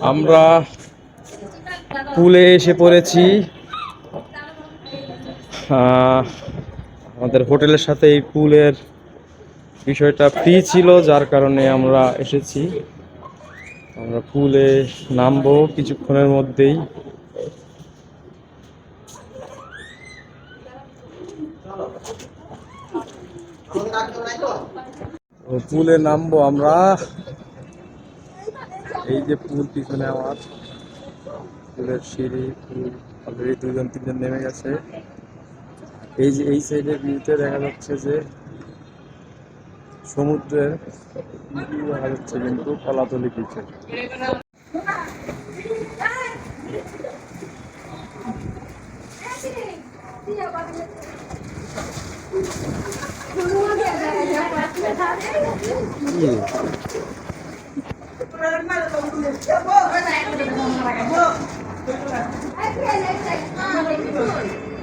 আমরা পুলে এসে পড়েছি। আমাদের হোটেলের সাথে এই পুলের বিষয়টা ফ্রি ছিল, যার কারণে আমরা এসেছি। আমরা পুলে নামবো কিছুক্ষণের মধ্যেই। পুলে নামবো আমরা। এই যে পুল পিছনে আমার, পুলের সিঁড়ি, পুল অলরেডি দুজন তিনজন নেমে গেছে। এই যে এই সাইডের ভিউতে দেখা যাচ্ছে যে সমুদ্রের দেখা যাচ্ছে কিন্তু কলাতলি পিছে Thank you.